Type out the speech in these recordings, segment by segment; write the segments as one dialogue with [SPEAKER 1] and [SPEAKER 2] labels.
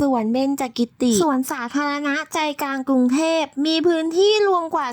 [SPEAKER 1] สวนเบญจกิติ สวนสาธารณะใจกลางกรุงเทพ มีพื้นที่รวมกว่า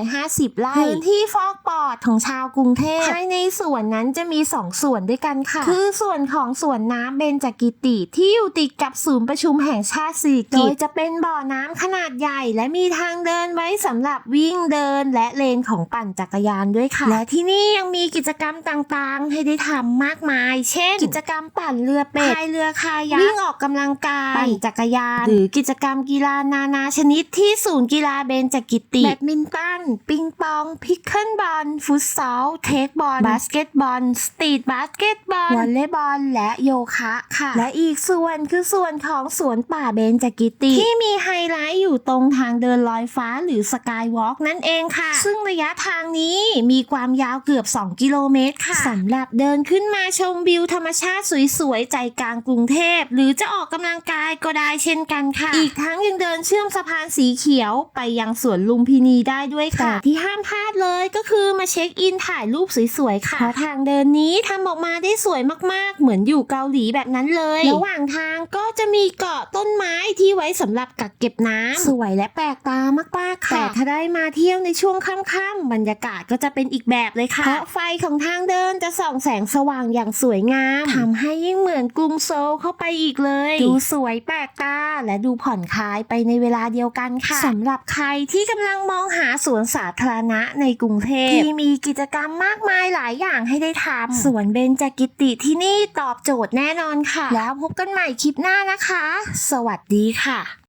[SPEAKER 1] 450 ไร่ พื้นที่ฟอกปอดของชาวกรุงเทพ ภายในสวนนั้นจะมี 2 ส่วนด้วยกันค่ะ คือส่วนของสวนน้ำเบญจกิติ ที่อยู่ติดกับศูนย์ประชุมแห่งชาติสิริกิติ์โดยจะเป็นบ่อน้ำขนาดใหญ่ และมีทางเดินไว้สำหรับวิ่งเดิน และเลนของปั่นจักรยานด้วยค่ะ และที่นี่ยังมีกิจกรรมต่างๆ ให้ได้ทำมากมาย เช่น กิจกรรมปั่นเรือเป็ดพายเรือคายักวิ่งออกกำลังกายปั่นจักรยาน หรือกิจกรรมกีฬานานาชนิดที่ศูนย์กีฬาเบญจกิติแบดมินตัน ปิงปอง พิกเกิลบอล ฟุตซอล เทคบอล บาสเกตบอล สตรีทบาสเกตบอล วอลเลย์บอล และโยคะค่ะ และอีกส่วนคือส่วนของสวนป่าเบญจกิติที่มีไฮไลท์อยู่ตรงทางเดินลอยฟ้าหรือสกายวอล์กนั่นเองค่ะ ซึ่งระยะทางนี้มีความยาวเกือบ 2 กิโลเมตรค่ะสำหรับเดินขึ้นมาชมวิวธรรมชาติสวยๆ ใจกลางกรุงเทพ หรือจะออกกำลังกายก็ได้เช่นกันค่ะ อีกทั้งยังเดินเชื่อมสะพานสีเขียวไปยังสวนลุมพินีได้ด้วยค่ะ แต่ที่ห้ามพลาดเลยก็คือมาเช็คอินถ่ายรูปสวยๆค่ะเพราะทางเดินนี้ทำออกมาได้สวยมากๆ เหมือนอยู่เกาหลีแบบนั้นเลย ระหว่างทางก็จะมีเกาะต้นไม้ที่ไว้สำหรับกักเก็บน้ำสวยและแปลกตามากๆค่ะ แต่ถ้าได้มาเที่ยวในช่วงค่ำๆบรรยากาศก็จะเป็นอีกแบบเลยค่ะเพราะไฟของทางเดินจะส่องแสงสว่างอย่างสวยงามทำให้ยิ่งเหมือนกรุงโซลเข้าไปอีกเลย ดูสวยแปลกตาและดูผ่อนคลายไปในเวลาเดียวกันค่ะสำหรับใครที่กำลังมองหาสวนสาธารณะในกรุงเทพที่มีกิจกรรมมากมายหลายอย่างให้ได้ทำสวนเบญจกิติที่นี่ตอบโจทย์แน่นอนค่ะ แล้วพบกันใหม่คลิปหน้านะคะ สวัสดีค่ะ